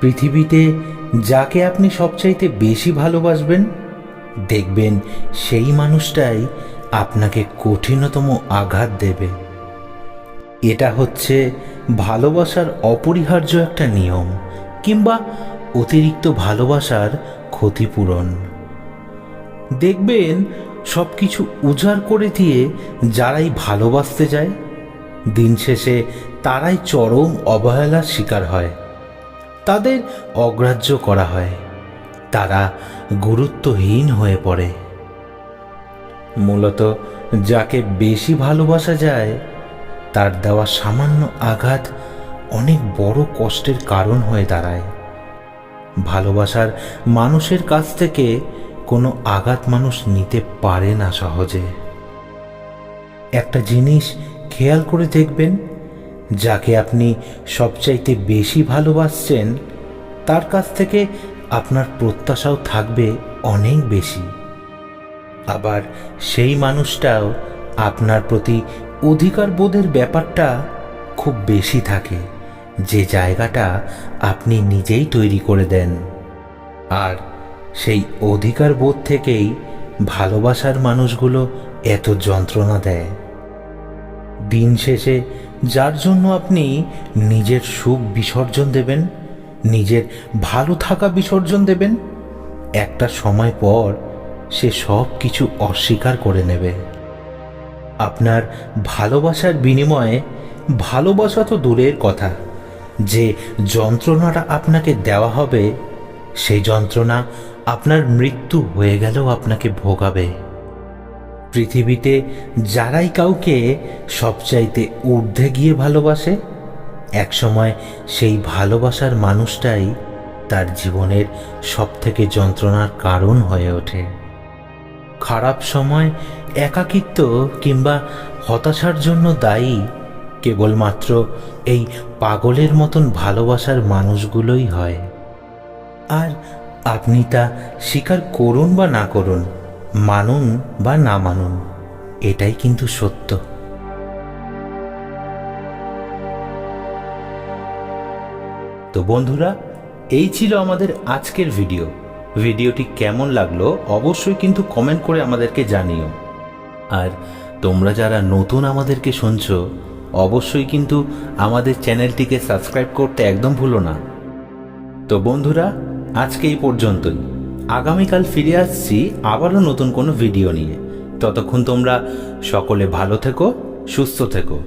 পৃথিবীতে যাকে আপনি সবচাইতে বেশি ভালোবাসবেন, দেখবেন সেই মানুষটাই আপনাকে কঠিনতম আঘাত দেবে। এটা হচ্ছে ভালোবাসার অপরিহার্য একটা নিয়ম কিংবা অতিরিক্ত ভালোবাসার ক্ষতিপূরণ। দেখবেন সব কিছু উজাড় করে দিয়ে যারাই ভালোবাসতে যায়, দিন শেষে তারাই চরম অবহেলার শিকার হয়। তাদের অগ্রাহ্য করা হয়। তারা গুরুত্বহীন হয়ে পড়ে। মূলত যাকে বেশি ভালোবাসা যায়, তার দেওয়া সামান্য আঘাত অনেক বড় কষ্টের কারণ হয়ে দাঁড়ায়। ভালোবাসার মানুষের কাছ থেকে কোনো আঘাত মানুষ নিতে পারে না সহজে। একটা জিনিস খেয়াল করে দেখবেন যাকে আপনি সবচাইতে বেশি ভালোবাসছেন, তার কাছ থেকে আপনার প্রত্যাশাও থাকবে অনেক বেশি। আবার সেই মানুষটাও আপনার প্রতি অধিকার বোধের ব্যাপারটা খুব বেশি থাকে, যে জায়গাটা আপনি নিজেই তৈরি করে দেন। আর সেই অধিকার বোধ থেকেই ভালোবাসার মানুষগুলো এত যন্ত্রণা দেয়। দিন শেষে যার জন্য আপনি নিজের সুখ বিসর্জন দেবেন, নিজের ভালো থাকা বিসর্জন দেবেন, একটা সময় পর সে সব কিছু অস্বীকার করে নেবে। আপনার ভালোবাসার বিনিময়ে ভালোবাসা তো দূরের কথা, যে যন্ত্রণাটা আপনাকে দেওয়া হবে, সেই যন্ত্রণা আপনার মৃত্যু হয়ে গেলেও আপনাকে ভোগাবে। পৃথিবীতে যারাই কাউকে সবচাইতে ঊর্ধ্বে গিয়ে ভালোবাসে, একসময় সেই ভালোবাসার মানুষটাই তার জীবনের সবথেকে যন্ত্রণার কারণ হয়ে ওঠে। খারাপ সময়, একাকিত্ব কিংবা হতাশার জন্য দায়ী কেবলমাত্র এই পাগলের মতন ভালোবাসার মানুষগুলোই হয়। আর আপনি তা স্বীকার করুন বা না করুন মানুন বা না মানুন, এটাই কিন্তু সত্য। তো বন্ধুরা, এই ছিল আমাদের আজকের ভিডিও। ভিডিওটি কেমন লাগল অবশ্যই কিন্তু কমেন্ট করে আমাদেরকে জানিও। আর তোমরা যারা নতুন আমাদেরকে শুনছো, অবশ্যই কিন্তু আমাদের চ্যানেলটিকে সাবস্ক্রাইব করতে একদম ভুলো না। তো বন্ধুরা, আজকে এই পর্যন্তই। আগামীকাল ফিরে আসছি আবারও নতুন কোনো ভিডিও নিয়ে। ততক্ষণ তোমরা সকলে ভালো থেকো, সুস্থ থেকো।